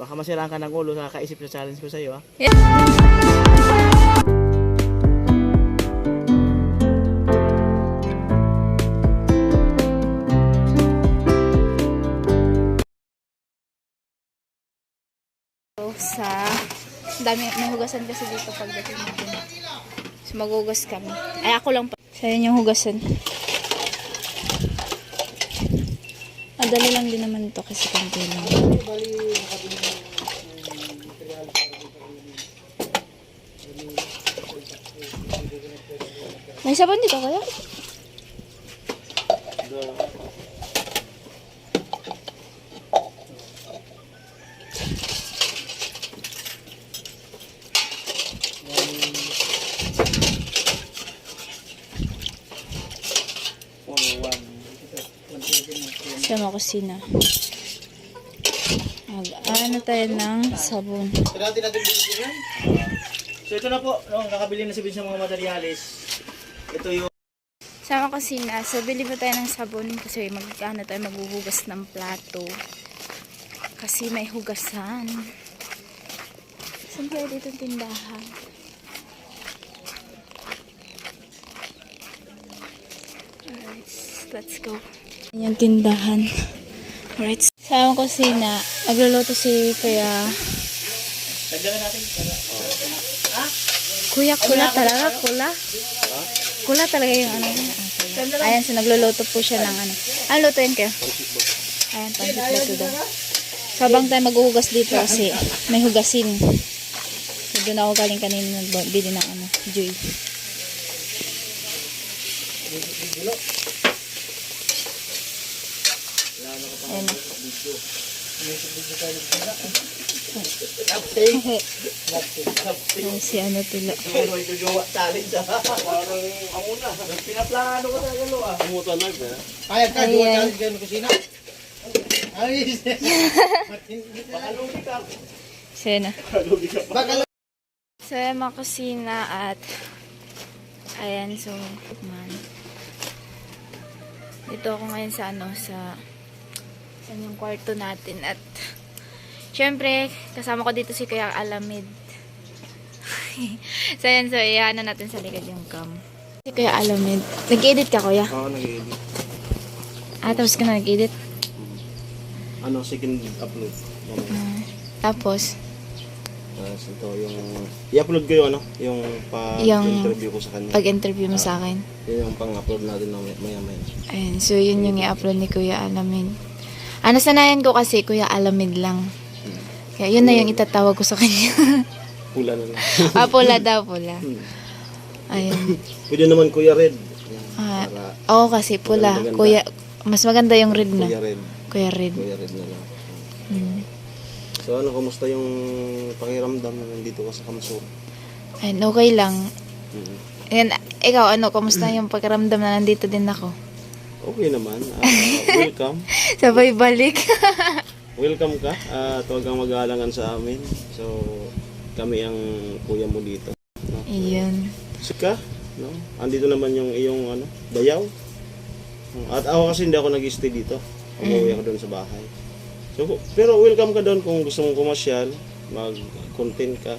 Baka masiraan ka ng ulo kakaisip sa challenge ko sa'yo, ah. sa dami may hugasan kasi dito pagdating natin. So maghugas kami. Ay ako lang pa. So yun yung hugasan. Madali lang din naman ito kasi konti lang. May sabon dito kaya? Sa mga kusina. Mag ano tayo ng sabon. So, natin natin bilhin yan. So, ito na po. No, nakabili na si Vince ng mga materialis. Ito yung Sa mga kusina, so bili pa tayo ng sabon kasi mag ano tayo maghuhugas ng plato. Kasi may hugasan. Saan kaya dito tindahan? Alright, let's go. Yung tindahan. Alright. Sa mga kusina, nagluluto si Kuya. Kuya, kula talaga, kula. Kula talaga yung ano. ah, Ayan, so nagluluto po siya ng ano. Ano luto yun kayo? Ayan, pansit luto daw. So, habang tayo maghuhugas dito kasi may hugasin. So, doon ako galing kanina nagbili ng ano, joy. Ayan na. Ayan si ano tula. Ano ito jowa challenge, ah. Parang ako na. Pinaplano ko sa galo, ah. Umutan na, Ayan. challenge kayo ng kusina. Ay, baka lugi ka. So, yun na. So, ayan, mga kusina at ayan, so, man. Dito ako ngayon sa ano, sa saan yung kwarto natin at syempre, kasama ko dito si Kuya Alamid. so, ayan, so, iyahan na natin sa likod yung cam. Si Kuya Alamid. Nag-edit ka, Kuya? Oo, nag-edit. Ah, tapos ka na nag-edit? Ano, second upload. Ah, tapos, Tapos ito yung... I-upload ko yung ano, yung pa-interview ko sa kanya. pag-interview mo sa akin. Yun yung pang-upload natin na maya-maya. Ayun, so yun yung i-upload ni Kuya Alamid. Ah, nasanayan ko kasi Kuya Alamid lang. Kaya yun na yung itatawag ko sa kanya. Pula na lang. ah, pula daw, pula. Hmm. Ayun. Pwede naman Kuya Red. Yan, Ah, para Oo, kasi pula. Maganda. Kuya, mas maganda yung red na. Kuya Red. Kuya red. Kuya Red na lang. Hmm. So ano, kumusta yung pakiramdam na nandito ka sa Kamsur? Ayun, okay lang. Mhm. Ayan, ikaw, ano, kamusta yung pagkaramdam na nandito din ako? Okay naman. Ah, welcome. Sabay balik. Welcome ka. At huwag kang mag-aalangan sa amin. So, kami ang kuya mo dito. No? Ayun. Sika, no? Andito naman yung iyong ano, dayaw. At ako kasi hindi ako nag-stay dito. Umuwi ako doon sa bahay. So, pero welcome ka doon kung gusto mong kumasyal, mag-content ka,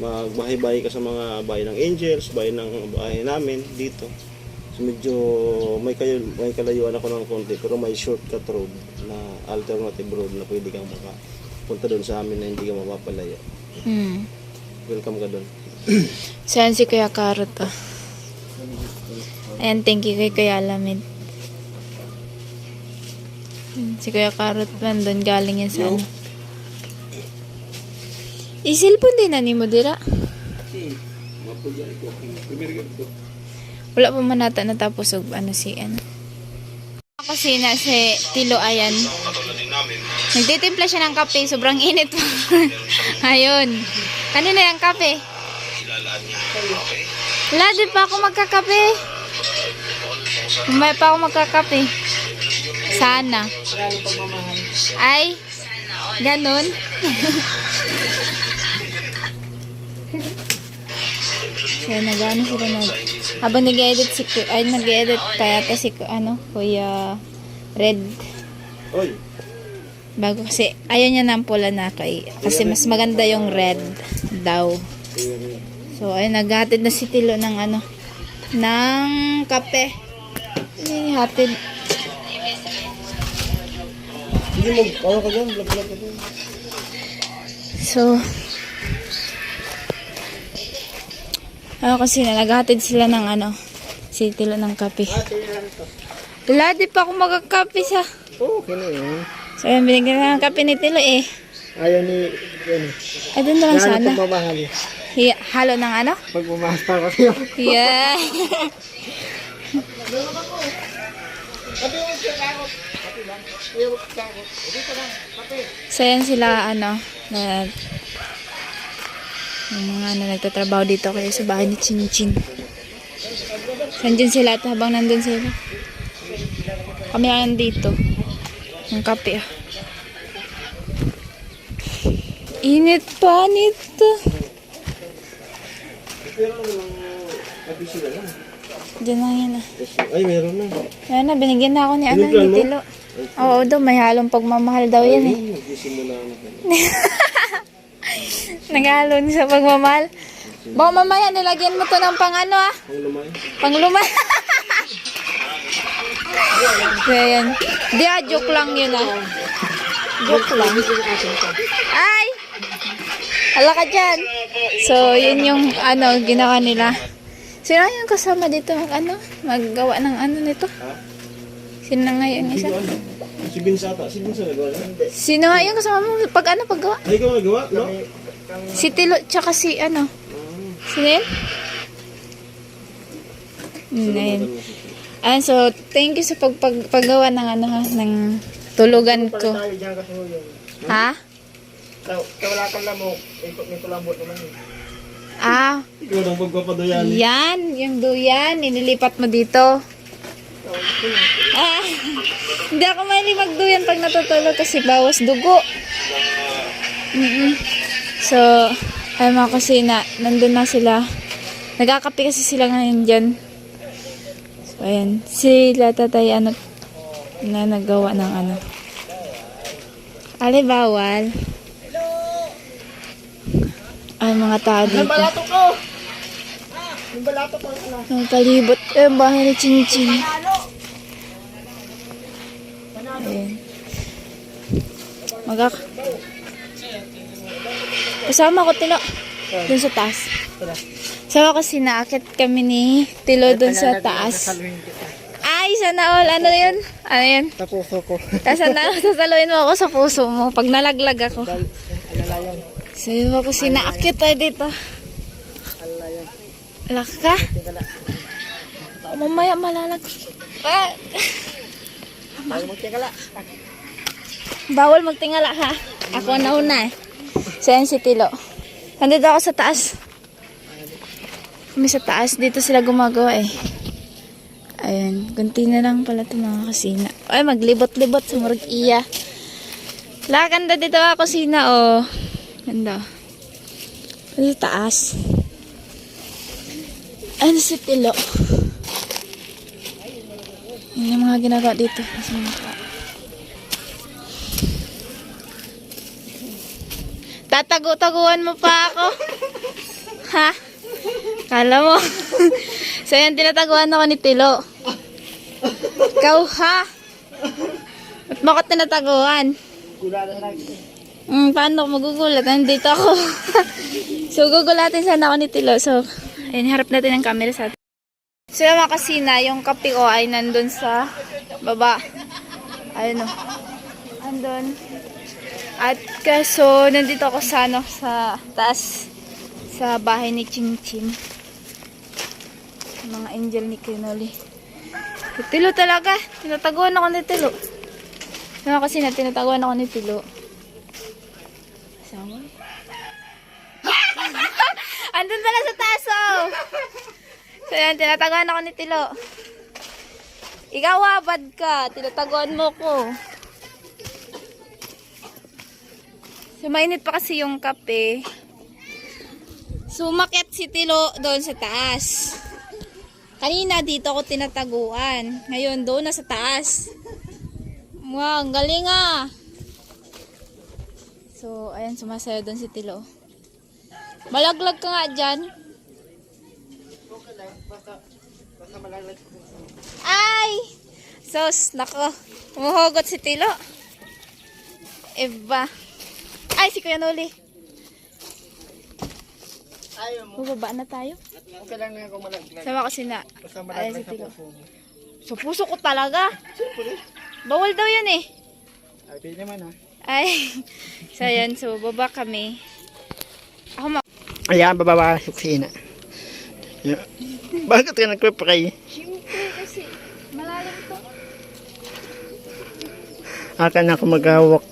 magbahay-bahay ka sa mga bahay ng Angels, bahay ng bahay namin dito. So medyo may kayo may kalayuan ako ng konti pero may shortcut road na alternative road na pwede kang makapunta doon sa amin na hindi ka mapapalayo. Hmm. Welcome ka doon. Saan si Kuya Karot, ah? Ayan, thank you kay Kuya Alamid. Hmm, Si Kuya Karot man, doon galing yan sa ano. Isilpon din na ni mo dira. Wala pa man nata natapos og ano si ano. Kasi na si Tilo ayan. Nagtitimpla siya ng kape, sobrang init pa. Ayun. Kanina yung kape. Wala din pa ako magkakape. May pa ako magkakape. Sana. Ay, ganun. Kaya nag-ano sila na. Habang nag-edit si ay nag-edit kaya to si ano, Kuya Red. Oy, Bago kasi, ayaw niya ng pula na kay, kasi mas maganda yung red daw. So, ayun, naghatid na si Tilo ng ano, ng kape. Hatid. Hindi mo, ano ka dyan? Dyan. So, ano kasi na, naghatid sila ng ano, si Tilo ng kape. Wala, di pa ako magkakape sa... Oo, okay na yun. So, ayun, binigyan na ng kape ni Tilo eh. Ayaw ni, ano, Ay, doon na lang sana. pagmamahal. Hi- halo ng ano? Pagmamahal pa kasi yun. Yeah. so, yan sila, ano, na, yung mga ano, nagtatrabaho dito kayo sa bahay ni Chin Chin. Nandyan sila at habang nandun sila. Kami ang dito. Ang kape ah. Init pa nito. Diyan lang yan ah. Ay, meron na. Ayan na, binigyan na ako ni ano, ni? Tilo. Oo daw, may halong pagmamahal daw yan eh. Ayun, nagsisimula na niya sa pagmamahal. Baka mamaya nilagyan mo to ng pang ano ah. Ang lumay. Pang luma. so, ayan. Di ah, joke lang yun ah. Joke lang. Ay! Hala ka dyan. So, yun yung ano, ginawa nila. Sino yung kasama dito mag ano? Maggawa ng ano nito? Sino na nga yung isa? Si Vince ata. Si Vince nagawa. Sino nga yung kasama mo pag ano paggawa? Ay, ikaw nagawa, no? Si Tilo, tsaka si ano? Yun? Hmm, ayun. Ayan, so, thank you sa pag, pag, paggawa ng ano ha, ng tulugan ko. Ha? Wala kang lamok. May kulambot naman yun. Ah, Ikaw nang magpapadoyan. yan, yung duyan, inilipat mo dito. Ah, hindi ako mahilig magduyan pag natutulog kasi bawas dugo. Mm So, ay mga kusina, nandun na sila. Nagkakape kasi sila ngayon dyan. So, ayan. Sila tatay, ano, na nagawa ng ano. Ali, bawal. Ay, mga tao dito. Balato ko! Yung balato ko. Ang palibot. Eh, ang bahay ni Chin Chin. Ayan. Magak... Kasama ko, Tilo. Dun sa taas. Sama ko sinakit kami ni Tilo dun sa taas. Ay, sana all. Ano yun? Ano yun? Sa puso ko. Sana sasaluin mo ako sa puso mo pag nalaglag ako. Yun ako sinakit tayo dito. Alak ka? Mamaya malalag. Ah. Bawal magtingala ha. Ako na una eh. So, yan si Tilo. Nandito ako sa taas. Kami sa taas. Dito sila gumagawa eh. Ayan. Kunti na lang pala ito mga kusina. Ay, maglibot-libot sa murag iya. La, ganda dito ako kusina oh. Ganda. Sa taas? Ano si Tilo? Yun yung mga ginagawa dito. Mga tao. Tatago-taguan mo pa ako. Ha? Kala mo. so yan, tinataguan ako ni Tilo. Ikaw ha? Ba't mo ako tinataguan? Hmm, paano ako magugulat? Nandito ako. so, gugulatin sana ako ni Tilo. So, ayun, harap natin ang camera sa atin. So, yung mga kasina, yung kape ko ay nandun sa baba. Ayun o. Andun. At kaso, nandito ako sa, ano, sa taas. Sa bahay ni Ching Ching. Mga angel ni Kinoli. Tilo talaga. Tinataguan ako ni Tilo. Yung mga kasina, tinataguan ako ni Tilo. Sama. Andun pala sa taas, oh. So, yan, tinataguan ako ni Tilo. Ikaw, ah, bad ka. Tinataguan mo ko. So, mainit pa kasi yung kape. Sumakit si Tilo doon sa taas. Kanina dito ako tinataguan. Ngayon doon na sa taas. Wow, ang galing ah. So, ayan, sumasayo doon si Tilo. Malaglag ka nga dyan. Ay! Sos, nako. Umuhugot si Tilo. Iba. Ay, si Kuya Noli. Ayaw mo. Bubaba na tayo. Okay lang na malaglag. Sama ko sina. Basta Ayan si malaglag sa Tilo. puso mo. Sa puso ko talaga. Bawal daw yun eh. Ay, pwede naman ha. Ay. So, ayan. So, baba kami. Ako ma... Ayan, bababa sa kusina. Yeah. Bakit ka nagpe-pray? Siyempre kasi malalim to. Akan ako maghawak.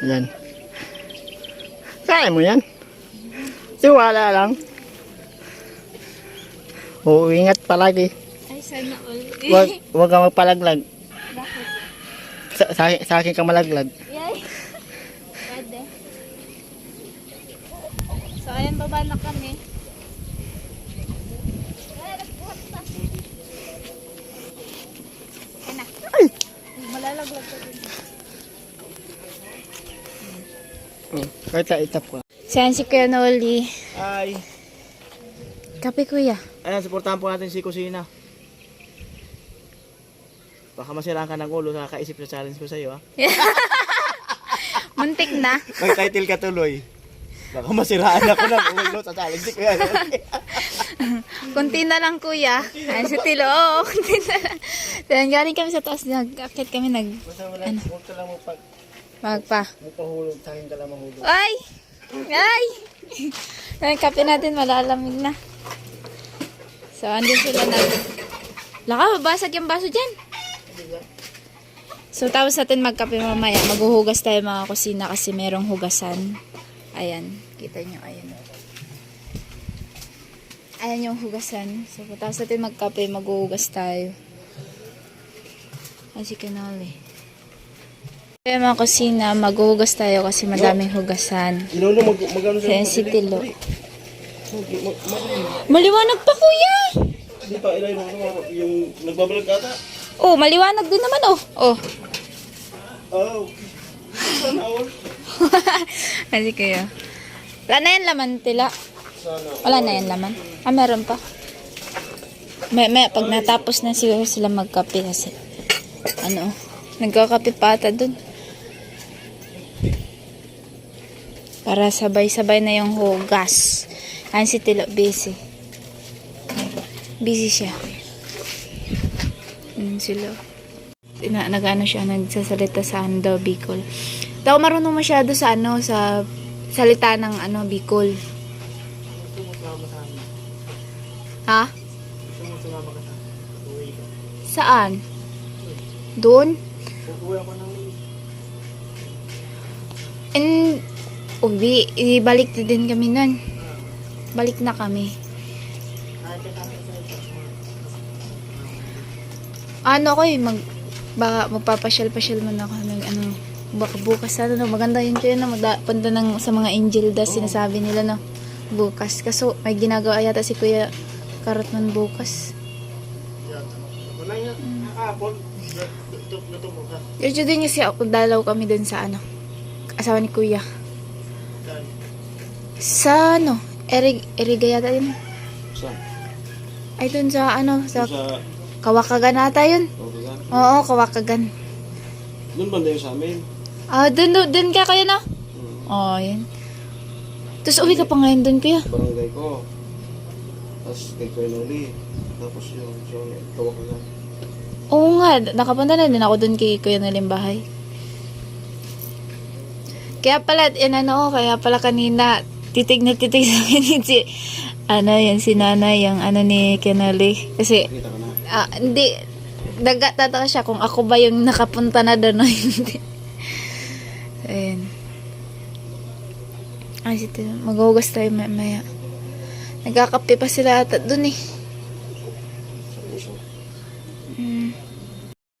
Yan. Kaya mo yan. Tiwala lang. Oo, ingat palagi. Ay, sana all. Huwag, huwag kang magpalaglag. Bakit? Sa, sa, sa akin ka malaglag. Yay. Pwede. So, ayan, baba na kami. Ay, nagbuhat pa. Ayan na. Ay! Malalaglag ka din. Oh, kahit na itap ko. Siyan si Kuya Noli. Ay, Kape, Kuya. ayan, supportahan po natin si Kusina. Baka masiraan ka ng ulo sa kakaisip sa challenge ko sa'yo, ha? Muntik na. Mag-title ka tuloy. Baka masiraan ako ng ulo sa challenge ko yan. Kunti na lang, Kuya. Ayan si Tilo. Oo, kunti na lang. Ayan, galing kami sa taas. Nag-akit kami nag... Basta wala, huwag ka lang magpag, Magpa. Magpahulog, sa akin ka lang mahulog. Ay! Ay! Ayan, kape natin, malalamig na. So, andun sila na. Laka, babasag yung baso dyan. So, tapos natin magkape mamaya. Maghuhugas tayo mga kusina kasi merong hugasan. Ayan, kita nyo, ayan. Ayan yung hugasan. So, tapos natin magkape, maghuhugas tayo. Ay, si Kanali. Kaya mga kusina, maghuhugas tayo kasi madaming hugasan. Inuno mag magano Sa si Tilo. Mag, mag, mag, Maliwanag pa kuya! Hindi pa ilay mo ano, yung nagbabalag ata. Oh, maliwanag din naman oh. Oh. Oh. Kasi kayo. Wala na yan laman, tila. Wala na yan laman. Ah, meron pa. May, may, pag natapos na siguro sila magkape kasi. Ano, nagkakape pa ata dun. Para sabay-sabay na yung hugas. Ayan si Tilo, busy. Busy siya. Ayan sila. Ina, nag-ano siya, nagsasalita sa ano daw, Bicol. Daw marunong masyado sa ano, sa salita ng ano, Bicol. Ha? Saan? Doon? And, uwi, ibalik na din kami nun. Balik na kami. Ano ko eh, mag, baka magpapasyal-pasyal man ako ng ano, baka bukas ano, no, maganda yun kayo na punta ng, sa mga angel dust, sinasabi nila no, bukas. Kaso, may ginagawa yata si Kuya Karotman bukas. Wala yan. Nakapon. Natubo ka. Diretso din kasi ako, dalaw kami dun sa ano, asawa ni Kuya. Sa ano, Erig, Eriga yata yun. Saan? Ay, dun sa ano, sa Sa Kawakagan ata yun. Oregon. Oo, Kawakagan. Doon banda yung sa amin. Ah, dun, dun, dun ka kayo na? Hmm. Oo, oh, yun. Tapos uwi ka pa ngayon dun, Kuya. Sa barangay ko. Tapos kay Kuya Noli. Tapos yung so, tawag ka lang. Oo nga, nakapunta na din ako dun kay Kuya Nalim bahay. Kaya pala, yan ano, kaya pala kanina, titig na titig sa akin si, ano, yan si nanay, yung ano ni Kenali. Kasi, ah, hindi, nagtataka siya kung ako ba yung nakapunta na doon hindi. Ayun. Ay, sito, maghugas tayo mamaya. Nagkakape pa sila ata doon eh.